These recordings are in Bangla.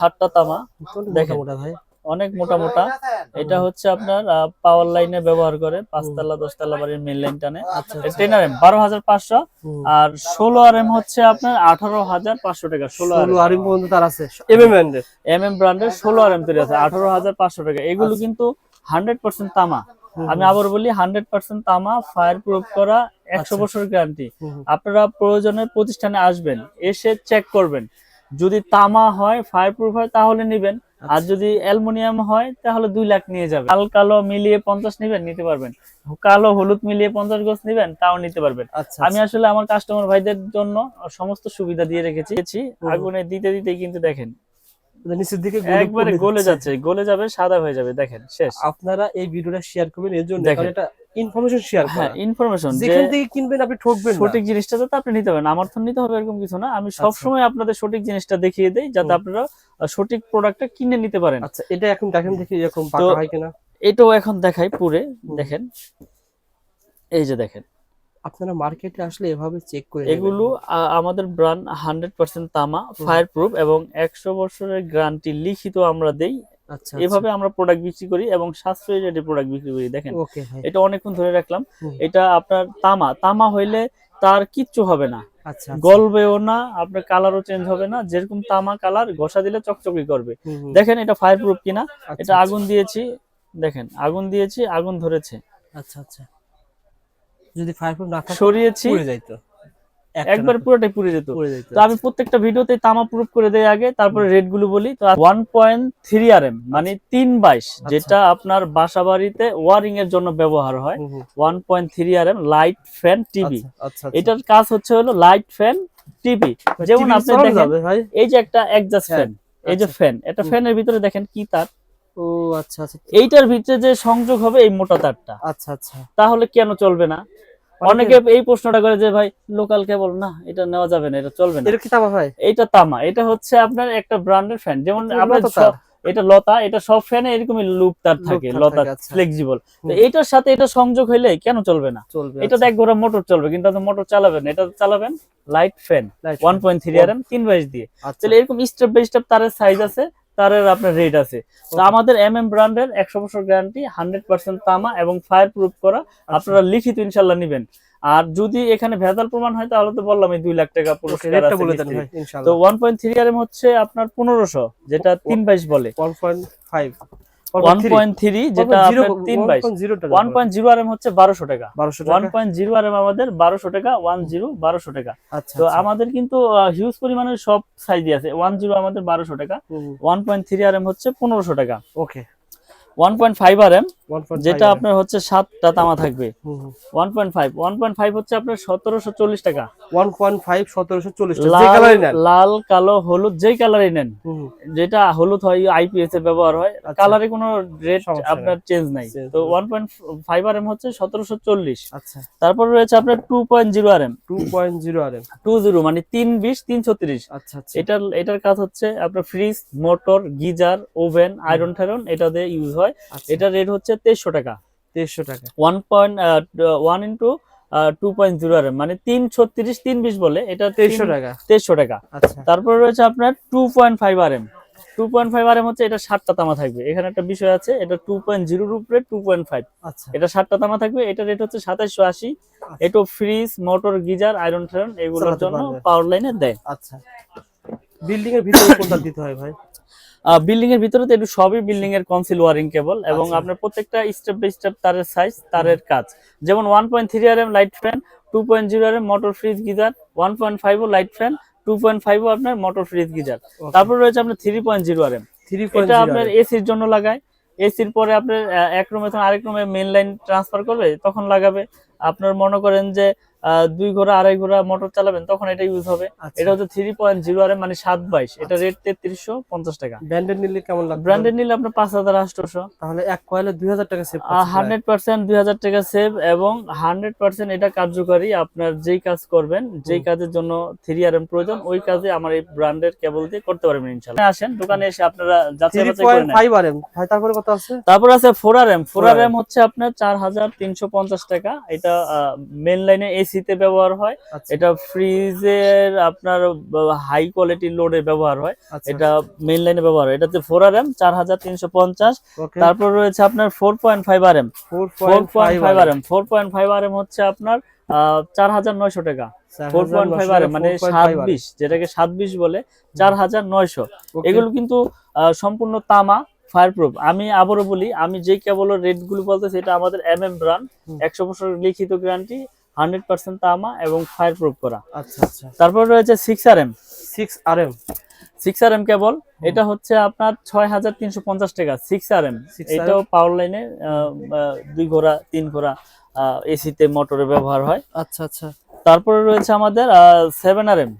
সাতটা তামা। দেখেন। মোটা ভাই? অনেক মোটা মোটা। এটা হচ্ছে আপনার পাওয়ার লাইনে ব্যবহার করে। পাঁচতলা দশতলা বাড়ির মেন লাইন টানে। আচ্ছা টেনার এম বারো হাজার পাঁচশো। আর ষোলো আর এম হচ্ছে আপনার আঠারো হাজার পাঁচশো টাকা ষোলো আর আরিম পর্যন্ত তার আছে। এমএম ব্র্যান্ডের এম এম ব্র্যান্ডের ষোলো আর এম তৈরি আছে। আঠারো হাজার পাঁচশো টাকা। এগুলো আচ্ছা। কিন্তু হান্ড্রেড পার্সেন্ট তামা। আমি আবার বলি হান্ড্রেড পার্সেন্ট তামা ফায়ার প্রুফ করা একশো আচ্ছা। বছর গ্যারান্টি। আপনারা প্রয়োজনে প্রতিষ্ঠানে আসবেন এসে চেক করবেন। যদি তামা হয় ফায়ার প্রুফ হয় তাহলে নিবেন আচ্ছা। আর যদি অ্যালুমিনিয়াম হয় তাহলে দুই লাখ নিয়ে যাবেন লাল কালো মিলিয়ে পঞ্চাশ নিবেন নিতে পারবেন কালো হলুদ মিলিয়ে পঞ্চাশ গজ নিবেন তাও নিতে পারবেন আচ্ছা আমি আসলে আমার কাস্টমার ভাইদের জন্য সমস্ত সুবিধা দিয়ে রেখেছি। আগুনে দিতে দিতে কিন্তু দেখেন আচ্ছা। নিচের দিকে একবারে গলে যাচ্ছে। গলে যাবে সাদা হয়ে যাবে দেখেন শেষ আপনারা এই ভিডিওটা শেয়ার করবেন এর জন্য। এটা ইনফরমেশন শেয়ার হ্যাঁ করা। ইনফরমেশন যেখান থেকে কিনবেন আপনি ঠকবেন না। সঠিক জিনিসটা যাতে আপনি নিতে পারেন। আমার তো নিতে হবে এরকম কিছু না। আমি আচ্ছা। সবসময় আপনাদের সঠিক জিনিসটা দেখিয়ে দেই যাতে আপনারা সঠিক প্রোডাক্টটা কিনে নিতে পারেন। আচ্ছা এটা এখন দেখেন দেখি এরকম পাকা হয় কিনা। এটাও এখন দেখাই পুরে দেখেন। এই যে দেখেন। আপনারা মার্কেটে আসলে এভাবে চেক করে এগুলো আমাদের ব্র্যান্ড হান্ড্রেড পার্সেন্ট তামা ফায়ার প্রুফ এবং একশো বছরের গ্যারান্টি লিখিত আমরা দেই। এভাবে আমরা প্রোডাক্ট বিক্রি করি এবং সাশ্রয়ী রেটে প্রোডাক্ট বিক্রি করি দেখেন এটা অনেকক্ষণ ধরে রাখলাম। এটা আপনার তামা তামা হইলে তার কিচ্ছু হবে না। আচ্ছা গলবেও না আপনার কালারও চেঞ্জ হবে না যেরকম তামা কালার ঘষা দিলে চকচকি করবে। দেখেন এটা ফায়ার প্রুফ কিনা আচ্ছা, এটা আগুন দিয়েছি দেখেন আগুন দিয়েছি আগুন ধরেছে। আচ্ছা আচ্ছা। যদি ফায়ার প্রুফ না থাকে সরিয়েছি। পুড়ে যাইতো। একটা একবার পুরোটাই পুড়ে যেত। তো আমি প্রত্যেকটা ভিডিওতে তামা প্রুফ করে দেই আগে তারপরে রেটগুলো বলি। তো one point three R M মানে তিন বাইশ যেটা আপনার বাসা বাড়িতে ওয়ারিং এর জন্য ব্যবহার হয়। One point three R M light fan TV আচ্ছা, আচ্ছা আচ্ছা। এটার কাজ হচ্ছে হলো লাইট ফ্যান টিভি যেমন আপনি দেখেন এই যে একটা একজাস্ট ফ্যান এই যে আচ্ছা। ফ্যান এটা ফ্যানের ভিতরে দেখেন কি তার? ও আচ্ছা আচ্ছা। এইটার ভিতরে যে সংযোগ হবে এই মোটা তারটা। আচ্ছা আচ্ছা। তাহলে কেন চলবে না? অনেকে এই প্রশ্নটা করে যে ভাই লোকাল কেবল না এটা নেওয়া যাবে না এটা চলবে না। এটা কি তামা ভাই? এইটা তামা। এটা হচ্ছে আপনার একটা ব্র্যান্ডের ফ্যান যেমন এটা আপনার এটা লতা এটা সব ফ্যানে এরকমই লুপ তার থাকে লতা থাকে, আচ্ছা। ফ্লেক্সিবল তো এটার সাথে এটা সংযোগ হইলে কেন চলবে না? চলবে এটা আচ্ছা। এক ঘোড়া মোটর চলবে কিন্তু আপনি মোটর চালাবেন এটা চালাবেন light fan Light one fan। Point three R M তিন বাইশ দিয়ে। আচ্ছা। তাহলে এরকম স্টেপ বাই স্টেপ তারের সাইজ আছে। তারের আপনার রেট আছে। তো আমাদের এম এম ব্র্যান্ডের একশো বছর গ্যারান্টি হান্ড্রেড পার্সেন্ট তামা এবং ফায়ার প্রুফ করা। আচ্ছা। আপনারা লিখিত ইনশাল্লাহ নেবেন। আর যদি এখানে ভেজাল প্রমাণ হয় তাহলে তো বললাম এই দুই লাখ টাকা পুরস্কার তো one point three R M হচ্ছে আপনার পনেরোশো যেটা তিন বাইশ বলে। 1.5 ওয়ান পয়েন্ট থ্রি যেটা হচ্ছে টাকা। 1200 আমাদের বারোশো টাকা ওয়ান জিরো বারোশো টাকা। আচ্ছা তো আচ্ছা। আমাদের কিন্তু হিউজ পরিমাণের সব সাইজই আছে। ওয়ান জিরো আমাদের বারোশো টাকা হুম, হুম। One point three R M হচ্ছে পনেরোশো টাকা। Okay one point five R M 1.5 যেটা আপনার হচ্ছে সাতটা তামা থাকবে। হুম, হুম। One point five one point five হচ্ছে আপনার সতেরোশো চল্লিশ টাকা। 1.5 1740 টাকা যে লাল লাল কালো হলুদ যেই কালারই নেন। যেটা হলুদ হয় আইপিএস এ ব্যবহার হয় আচ্ছা। কালারে কোনো রেট আপনার চেঞ্জ নাই। তো one point five R M হচ্ছে সতেরোশো চল্লিশ। আচ্ছা। তারপর রয়েছে আপনার two point zero R M 2.0 RM two zero মানে তিন বিশ তিন ছত্রিশ। আচ্ছা আচ্ছা। এটার এটার কাজ হচ্ছে আপনার fridge motor geyser oven iron টায়রন এটা দিয়ে ইউজ হয়। আচ্ছা। এটার রেট হচ্ছে তেইশশো টাকা। 2300 টাকা। One point one into two point zero R মানে তিন ছত্রিশ তিন বিশ বলে। এটা 2300 টাকা। তেইশশো টাকা। আচ্ছা। তারপর রয়েছে আপনার two point five R M two point five R M হচ্ছে এটা ষাটটা তামা থাকবে। এখানে একটা বিষয় আছে এটা টু পয়েন্ট জিরোর উপরে টু পয়েন্ট ফাইভ আচ্ছা। এটা ষাটটা তামা থাকবে এটা রেট হচ্ছে সাতাইশশো আশি। এটা ফ্রিজ মোটর গিজার আয়রন টায়রন এগুলোর জন্য পাওয়ার লাইনে দেয়। আচ্ছা। বিল্ডিং এর ভিতরে কোনটা দিতে হয় ভাই? বিল্ডিং এর ভিতরে তো একটু সবই বিল্ডিং এর কনসিল ওয়ারিং কেবল এবং আচ্ছা। আপনার প্রত্যেকটা স্টেপ বাই স্টেপ তারের সাইজ তারের কাজ। যেমন one point three R M light fan two point zero R M motor fridge geyser one point five ও light fan two point five ও আপনার মোটর ফ্রিজ গিজার তারপর রয়েছে আপনার three point zero R M three এটা আপনার এসির জন্য লাগায়। এসির পরে আপনার এক রুমে তখন আরেক রুমে মেন লাইন ট্রান্সফার করবে তখন লাগাবে। আপনার মনে করেন যে দুই ঘোড়া আড়াই ঘোড়া মোটর চালাবেন তখন এটা ইউজ হবে। আচ্ছা। এটা হচ্ছে থ্রি পয়েন্ট জিরো আর মানে সাত বাইশ। এটা রেট তেত্রিশশো পঞ্চাশ টাকা। ব্র্যান্ডেড নিলে কেমন লাগবে? ব্র্যান্ডেড নিলে আপনার পাঁচ হাজার আটশোশো। তাহলে এক কয়েলে 2000 টাকা সেভ হান্ড্রেড পার্সেন্ট দুই হাজার টাকা সেভ এবং হান্ড্রেড পার্সেন্ট এটা কার্যকারী আপনার যেই কাজ করবেন যেই কাজের জন্য থ্রি আর এম প্রয়োজন ওই কাজে আমার এই ব্র্যান্ডের কেবল দিয়ে করতে পারবেন ইনশাল্লাহ আসেন দোকানে এসে আপনারা যাচাই বাছাই করে নেন। 3.5 আরএম তারপরে কত আছে? তারপর আছে four R M four R M হচ্ছে আপনার চার হাজার তিনশো পঞ্চাশ টাকা। এটা মেন লাইনে এসি এসিতে ব্যবহার হয়। আচ্ছা। এটা ফ্রিজের আপনার হাই কোয়ালিটি লোডে ব্যবহার হয়। আচ্ছা এটা মেইন লাইনে ব্যবহার হয়। এটাতে ফোর আর এম চার হাজার তিনশো পঞ্চাশ। তারপর রয়েছে আপনার four point five R M four point five R M four point five R M হচ্ছে আপনার চার হাজার নয়শো টাকা। ফোর পয়েন্ট ফাইভ আর মানে সাত বিশ যেটাকে সাত বিশ বলে চার হাজার নয়শো। এগুলো কিন্তু সম্পূর্ণ তামা ফায়ার প্রুফ আমি আবারও বলি আমি যে কেবল রেটগুলো বলতেছি এটা আমাদের এম এম ব্রান্ড একশো বছর লিখিত গ্যারান্টি হান্ড্রেড পার্সেন্ট তামা এবং ফায়ার প্রুফ করা। আচ্ছা আচ্ছা। তারপর রয়েছে six R M six R M six R M cable. এটা হচ্ছে আপনার ছয় হাজার তিনশো পঞ্চাশ টাকা সিক্স আর এম 6RM এটাও পাওয়ার লাইনে দুই ঘোড়া তিন ঘোড়া এসিতে মোটরে ব্যবহার হয়। আচ্ছা আচ্ছা। তারপরে রয়েছে আমাদের seven R M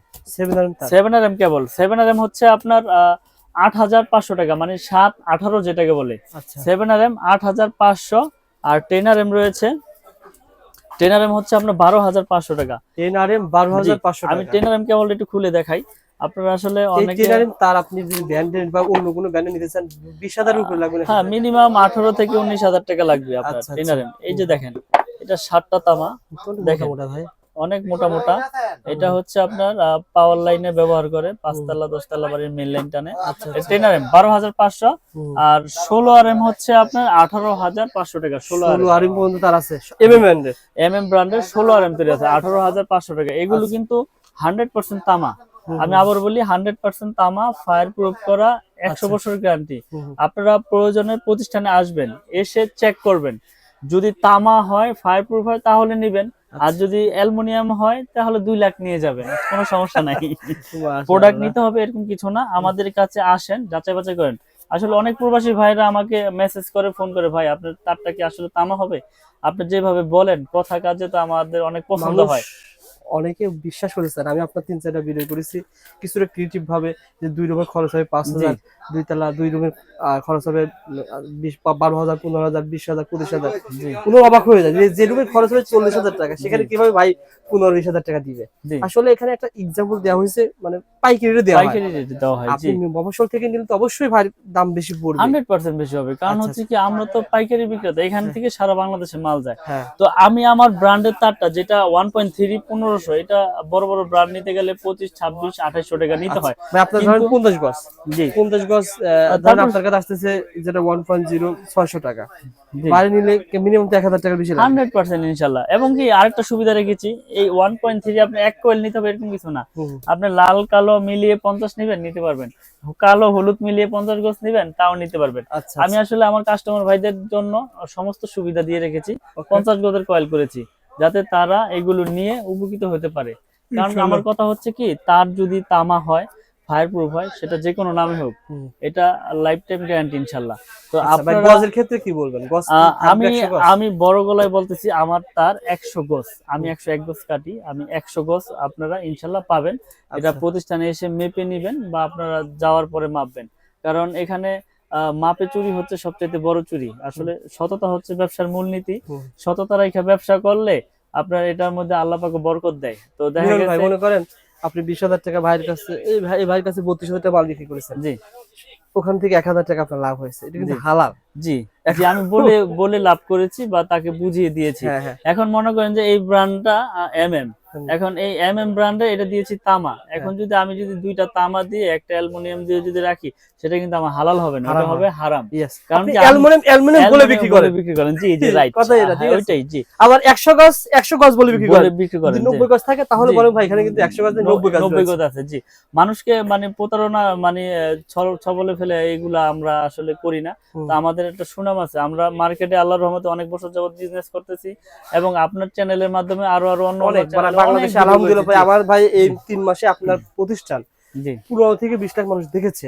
seven R M cable. Seven R M হচ্ছে আপনার আট হাজার পাঁচশো টাকা মানে সাত আঠারো যেটাকে বলে। সেভেন আর এম আট হাজার পাঁচশো আর টেন আর এম রয়েছে টেন হচ্ছে আপনার বারো হাজার পাঁচশো টাকা। টেন আর এম বারো হাজার পাঁচশো আমি টেন আর এম কেবল একটু খুলে দেখাই। আপনারা আসলে তার আপনি যদি ব্র্যান্ডের বা অন্য কোনো ব্র্যান্ডে নিতে চান বিশ হাজার উপরে লাগবে হ্যাঁ মিনিমাম আঠারো থেকে উনিশ হাজার টাকা লাগবে আপনার আচ্ছা, এম এই যে দেখেন এটা সাতটা তামা। দেখেন। ভাই? অনেক মোটা মোটা। এটা হচ্ছে আপনার পাওয়ার লাইনে ব্যবহার করে পাঁচতলা দশতলা বাড়ির মেন লাইন টানে। আচ্ছা টেন আর এম বারো হাজার পাঁচশো। আর ষোলো আর এম হচ্ছে আপনার আঠারো হাজার পাঁচশো টাকা ষোলো আর এম পর্যন্ত তার আছে। এম এম ব্র্যান্ডের এম এম ব্র্যান্ডের ষোলো আর এম তৈরি আছে আঠারো হাজার পাঁচশো টাকা। এগুলো আচ্ছা। কিন্তু হান্ড্রেড পার্সেন্ট তামা। আমি আবার বলি হান্ড্রেড পার্সেন্ট তামা ফায়ার প্রুফ করা একশো আচ্ছা। বছর গ্যারান্টি। আপনারা প্রয়োজনে প্রতিষ্ঠানে আসবেন এসে চেক করবেন। যদি তামা হয় ফায়ার প্রুফ হয় তাহলে নিবেন। আচ্ছা। আর যদি অ্যালুমিনিয়াম হয় তাহলে দুই লাখ নিয়ে যাবেন। কোনো সমস্যা নাই। প্রোডাক্ট নিতে হবে এরকম কিছু না। আমাদের কাছে আসেন যাচাই বাছাই করেন। আসলে অনেক প্রবাসী ভাইরা আমাকে মেসেজ করে ফোন করে ভাই আপনার তারটা কি আসলে তামা হবে? আপনি যেভাবে বলেন কথা কাজে তো আমাদের অনেক পছন্দ হয়। অনেকে বিশ্বাস করেছেন আমি আপনার তিন চারটা ভিডিও করেছি। কিছুটা ক্রিয়েটিভ ভাবে যে দুই রুমের খরচ হবে পাঁচ হাজার দুই তালা দুই রুমের খরচ হবে বিশ বারো হাজার পনেরো হাজার বিশ হাজার পঁচিশ হাজার। কোনো অবাক হয়ে যায় যে- রুমের খরচ হবে চল্লিশ হাজার টাকা সেখানে কীভাবে ভাই পনেরো বিশ হাজার টাকা দিবে? আসলে এখানে একটা এক্সাম্পল দেওয়া হয়েছে মানে পাইকারি দেওয়া হয়। হয় আপনি মফস্বল থেকে নিলে তো অবশ্যই ভাই দাম বেশি পড়বে। হান্ড্রেড পার্সেন্ট বেশি হবে কারণ আচ্ছা, হচ্ছে কি আমরা তো পাইকারি বিক্রেতা এখান থেকে সারা বাংলাদেশে মাল যায়। হ্যাঁ তো আমি আমার ব্র্যান্ডের তারটা যেটা ওয়ান পয়েন্ট থ্রি পনেরোশো এটা বড় বড় ব্র্যান্ড নিতে গেলে পঁচিশ ছাব্বিশ আঠাইশশো টাকা নিতে হয়। আপনার ধরেন পঞ্চাশ গজ। জি। পঞ্চাশ গজ ধরেন আপনার কাছে আসতেছে যেটা ওয়ান পয়েন্ট জিরো ছয়শো টাকা। জি। নিলে মিনিমাম এক হাজার টাকার বেশি হান্ড্রেড পার্সেন্ট ইনশাল্লাহ। এবং কি আরেকটা সুবিধা রেখেছি এই ওয়ান পয়েন্ট থ্রি আপনি এক কোয়েল নিতে হবে এরকম কিছু না। আপনি লাল কালো মিলিয়ে পঞ্চাশ নিবেন নিতে পারবেন। কালো হলুদ মিলিয়ে পঞ্চাশ গজ নিবেন তাও নিতে পারবেন। আচ্ছা আমি আসলে আমার কাস্টমার ভাইদের জন্য সমস্ত সুবিধা দিয়ে রেখেছি। পঞ্চাশ গজের কয়েল করেছি। যাতে তারা এগুলো নিয়ে উপকৃত হতে পারে। কারণ আমার কথা হচ্ছে কি তার যদি তামা হয় ফায়ার প্রুফ হয় সেটা যে কোনো নামে হোক এটা লাইফ টাইম গ্যারান্টি ইনশাল্লাহ। তো আচ্ছা, আপনারা গজের ক্ষেত্রে কি বলবেন? আমি আমি বড় গলায় বলতেছি আমার তার একশো গজ। আমি একশো এক গজ কাটি আমি একশো গজ আপনারা ইনশাল্লাহ পাবেন। এটা আচ্ছা। প্রতিষ্ঠানে এসে মেপে নিবেন বা আপনারা যাওয়ার পরে মাপবেন। কারণ এখানে মাপে চুরি হচ্ছে সবচেয়ে বড় চুরি। আসলে সততা হচ্ছে ব্যবসার মূলনীতি। সততা রেখে ব্যবসা করলে আপনার এটার মধ্যে আল্লাহ পাকে বরকত দেয়। তো দেখা গেছে মনে করেন আপনি বিশ হাজার টাকা ভাইয়ের কাছে এই ভাই এই ভাইয়ের কাছে বত্রিশ হাজার টাকা মাল বিক্রি করেছেন। জি। ওখান থেকে এক হাজার টাকা আপনার লাভ হয়েছে। এটা কিন্তু। হালাল। জি। আমি বলে বলে লাভ করেছি বা তাকে বুঝিয়ে দিয়েছি। হ্যাঁ হ্যাঁ। এখন মনে করেন যে এই ব্র্যান্ডটা এম এম। এখন এই এম এম ব্র্যান্ডে এটা দিয়েছি তামা। এখন যদি আমি যদি দুইটা তামা দিয়ে একটা অ্যালুমিনিয়াম দিয়ে যদি রাখি সেটা কিন্তু আমার হালাল হবে না ওটা হবে। হারাম। কারণ কি অ্যালুমিনিয়াম অ্যালুমিনিয়াম বলে বিক্রি করেন। বিক্রি করেন। জি জি রাইট কথাই এটা, ঠিক ওইটাই জি। আবার একশো গজ একশো গজ বলে বিক্রি করেন। বিক্রি করেন জি। নব্বই গজ থাকে তাহলে বলেন ভাই এখানে কিন্তু একশো গজ নেই, নব্বই গজ নব্বই রয়েছে। গজ আছে জি। মানুষকে মানে প্রতারণা মানে ছবলে ফেলে এইগুলা আমরা আসলে করি না। তো আমাদের একটা সুনাম আছে। আমরা মার্কেটে আল্লাহর রহমতে অনেক বছর যাবত বিজনেস করতেছি এবং আপনার চ্যানেলের মাধ্যমে আরও আরও অন্য অনেক মানে বাংলাদেশে আলহামদুলিল্লাহ ভাই আমার ভাই এই তিন মাসে আপনার প্রতিষ্ঠান। পনেরো থেকে বিশ লাখ মানুষ দেখেছে।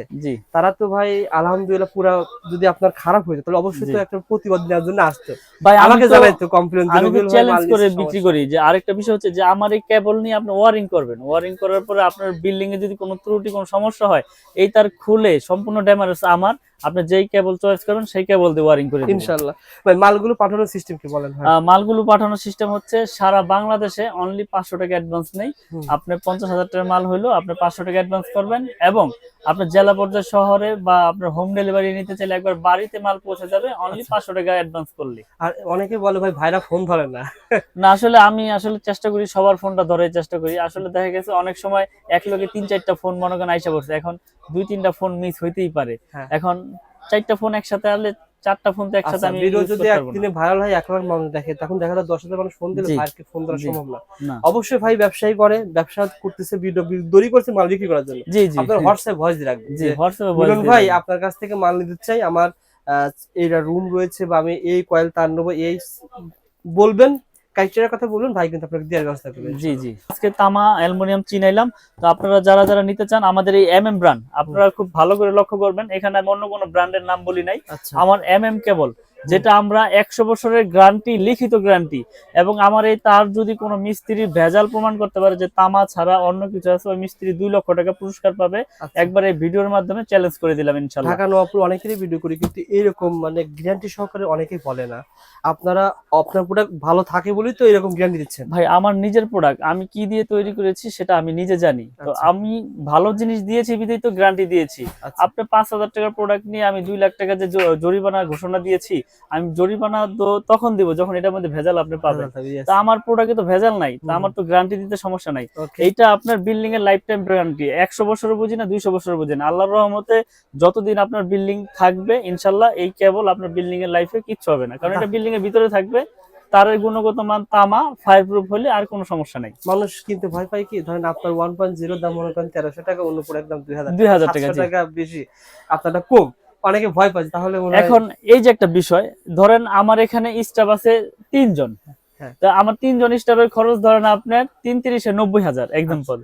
তারা তো ভাই আলহামদুলিল্লাহ পুরা যদি আপনার খারাপ হয়েছে তাহলে অবশ্যই তো একটা প্রতিবাদ নেওয়ার জন্য আসতো। ভাই আমি আমাকে তো- কমপ্লেন আমি চ্যালেঞ্জ করে বিক্রি করি। যে আরেকটা বিষয় হচ্ছে যে আমার এই কেবল নিয়ে আপনি ওয়ারিং করবেন। ওয়ারিং করার পরে আপনার বিল্ডিং এ যদি কোনো ত্রুটি কোনো সমস্যা হয় এই তার খুলে সম্পূর্ণ ড্যামেজ আমার। আপনি যেই কেবল চয়েস করবেন সেই কেবল দিয়ে ওয়ারিং করে ইনশাআল্লাহ ভাই মালগুলো পাঠানোর সিস্টেম কি বলেন ভাই? মালগুলো পাঠানোর সিস্টেম হচ্ছে সারা বাংলাদেশে অনলি পাঁচশো টাকা অ্যাডভান্স নেই। আপনি পঞ্চাশ হাজার টাকার মাল হইল আপনি পাঁচশো টাকা অ্যাডভান্স করবেন এবং আপনার জেলা পর্যায়ে শহরে বা আপনার হোম ডেলিভারি নিতে চাইলে একবার বাড়িতে মাল পৌঁছে যাবে অনলি আচ্ছা। পাঁচশো টাকা অ্যাডভান্স করলে। আর অনেকে বলে ভাই ভাইরা ফোন ধরে না। না আসলে আমি আসলে চেষ্টা করি সবার ফোনটা ধরে চেষ্টা করি। আসলে দেখা গেছে অনেক সময় এক লোকে তিন চারটা ফোন মনে করেন আইসা পড়ছে। এখন দুই তিনটা ফোন মিস হইতেই পারে। হ্যাঁ। এখন চারটা ফোন একসাথে আনলে চারটা ফোন তো একসাথে আচ্ছা আমি ভিডিও যদি। একদিনে ভাইরাল হয় এক লাখ মানুষ দেখে তখন দেখা যায় দশ হাজার মানুষ ফোন দিলে। ভাইকে ফোন জি। সম্ভব না অবশ্যই ভাই ব্যবসায়ী করে ব্যবসা করতেছে ভিডিও দড়ি করছে মাল বিক্রি করার জন্য জি জি আপনার হোয়াটসঅ্যাপ ভয়েস দিয়ে রাখবেন জি হোয়াটসঅ্যাপে মিলন ভাই আপনার কাছ থেকে মাল নিতে চাই আমার আহ, এইটা রুম রয়েছে বা আমি এই কয়েল তার নেব এই বলবেন কাইচারের কথা বলুন ভাই কিন্তু আপনাকে দেওয়ার ব্যবস্থা করবেন জি জি। আজকে তামা অ্যালুমিনিয়াম চিনাইলাম তো আপনারা যারা যারা নিতে চান আমাদের এই এম এম ব্র্যান্ড আপনারা খুব ভালো করে লক্ষ্য করবেন। এখানে আমি অন্য কোনো ব্র্যান্ডের নাম বলি নাই। আচ্ছা। আমার এম এম কেবল। যেটা আমরা একশো বছরের গ্যারান্টি লিখিত গ্যারান্টি এবং আমার এই তার যদি কোনো মিস্ত্রি ভেজাল প্রমাণ করতে পারে যে তামা ছাড়া অন্য কিছু আছে ওই মিস্ত্রি দুই লক্ষ টাকা পুরস্কার পাবে। আচ্ছা। একবার এই ভিডিওর মাধ্যমে চ্যালেঞ্জ করে দিলাম ইনশাল্লাহ। ঢাকা নবাবপুর অনেকেরই ভিডিও করি কিন্তু এরকম মানে গ্যারান্টি সহকারে অনেকেই বলে না। আপনারা আপনার প্রোডাক্ট ভালো থাকে বলেই তো এরকম গ্যারান্টি দিচ্ছেন। ভাই আমার নিজের প্রোডাক্ট আমি কি দিয়ে তৈরি করেছি সেটা আমি নিজে জানি। তো আচ্ছা। আমি ভালো জিনিস দিয়েছি বিধেই তো গ্যারান্টি দিয়েছি। আচ্ছা। আপনি পাঁচ হাজার টাকার প্রোডাক্ট নিয়ে আমি দুই লাখ টাকা যে জরিমানা ঘোষণা দিয়েছি আমি জরিমানা তো তখন দিব যখন এটার মধ্যে ভেজাল আপনি পাবেন। Yes. তা আমার প্রোডাক্টে তো ভেজাল নাই তা আমার তো গ্যারান্টি দিতে সমস্যা নাই। এইটা আপনার বিল্ডিং এর লাইফ টাইম গ্যারান্টি একশো বছরের বুঝি না দুইশো বছরের বুঝি না। আল্লাহর রহমতে যতদিন আপনার বিল্ডিং থাকবে ইনশাল্লাহ এই কেবল আপনার বিল্ডিং এর লাইফে কিচ্ছু হবে না। কারণ এটা বিল্ডিং এর ভিতরে থাকবে তার গুণগত মান তামা ফায়ার প্রুফ হলে আর কোনো সমস্যা নাই। মানুষ কিন্তু ভয় পায় কি ধরেন আপনার ওয়ান পয়েন্ট জিরো দাম মনে করেন তেরোশো টাকা অন্য প্রোডাক্ট দাম দুই হাজার দুই হাজার টাকা বেশি। আপনারটা কম। অনেকে ভয় পাচ্ছে তাহলে এখন এই যে একটা বিষয় ধরেন আমার এখানে স্টাফ আছে তিনজন হ্যাঁ। তা আমার তিনজন স্টাফের খরচ ধরেন আপনার তিন তিরিশে নব্বই হাজার এক্সাম্পল।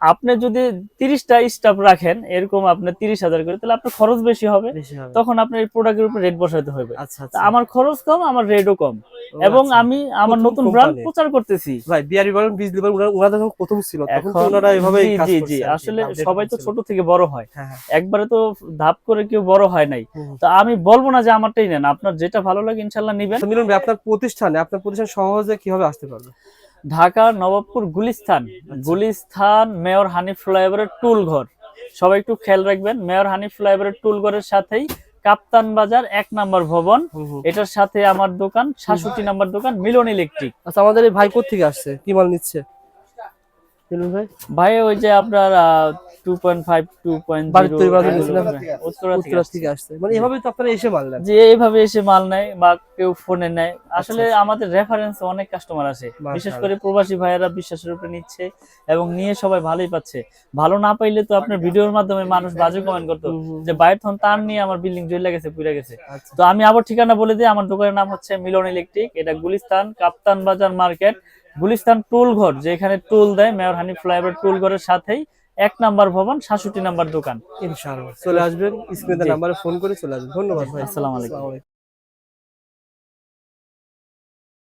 আপনি যদি তিরিশটা স্টাফ রাখেন এরকম আপনার তিরিশ হাজার করে তাহলে আপনার খরচ বেশি হবে। তখন আপনার এই প্রোডাক্টের উপর রেট বসাতে হবে। আচ্ছা আচ্ছা। আমার খরচ কম আমার রেটও কম। এবং আচ্ছা। আমি আমার নতুন ব্র্যান্ড প্রচার করতেছি। ভাই বিআরবি বলেন বিজলি বলেন ওনারা- ওনারা যখন প্রথম ছিল তখন ওনারা এভাবে জি জি আসলে সবাই তো ছোট থেকে বড় হয়। হ্যাঁ হ্যাঁ। একবারে তো ধাপ করে কেউ বড় হয় নাই। তো আমি বলব না যে আমারটাই নেন। আপনার যেটা ভালো লাগে ইনশাল্লাহ নিবেন। মিলন ভাই আপনার প্রতিষ্ঠানে আপনার প্রতিষ্ঠান সহজে কীভাবে আসতে পারবে? ঢাকা নবাবপুর গুলিস্থান গুলিস্থান মেয়র হানিফ ফ্লাইওভারের টুল ঘর। সবাই একটু খেয়াল রাখবেন মেয়র হানিফ ফ্লাইওভারের টুল ঘরের সাথেই কাপ্তান বাজার এক নাম্বার ভবন। এটার সাথে আমার দোকান সাতষট্টি নাম্বার দোকান মিলন ইলেকট্রিক। আচ্ছা আমাদের এই ভাই কোথেকে আসছে? কি মাল নিচ্ছে? ভাই? ভাই ওই যে আপনার two point five two point বাড়ির তৈরি করার জন্য ছিলেন? উত্তরা থেকে আসছে। মানে এভাবে তো আপনারা এসে মাল নেন। যে এইভাবে এসে মাল নেয় বা কেউ ফোনে নেয়। আসলে আমাদের রেফারেন্স অনেক কাস্টমার আসে বিশেষ করে প্রবাসী ভাইয়েরা বিশ্বাসের উপরে নিচ্ছে এবং নিয়ে সবাই ভালোই পাচ্ছে। ভালো না পাইলে তো আপনার ভিডিওর মাধ্যমে মানুষ বাজে কমেন্ট করতো। যে বাইরে থন তার নিয়ে আমার বিল্ডিং জ্বলে গেছে পুড়ে গেছে। আচ্ছা। তো আমি আবার ঠিকানা বলে দিই আমার দোকানের নাম হচ্ছে মিলন ইলেকট্রিক এটা গুলিস্তান কাপ্তান বাজার মার্কেট গুলিস্তান টুল ঘর যেখানে টুল দেয় মেয়র হানি ফ্লাইওভার টুল ঘরের সাথেই এক নাম্বার ভবন সাতষট্টি নাম্বার দোকান। ইনশাআল্লাহ। চলে আসবেন স্ক্রিনে নাম্বারে ফোন করে চলে আসবেন। ধন্যবাদ ভাই। আসসালামু আলাইকুম।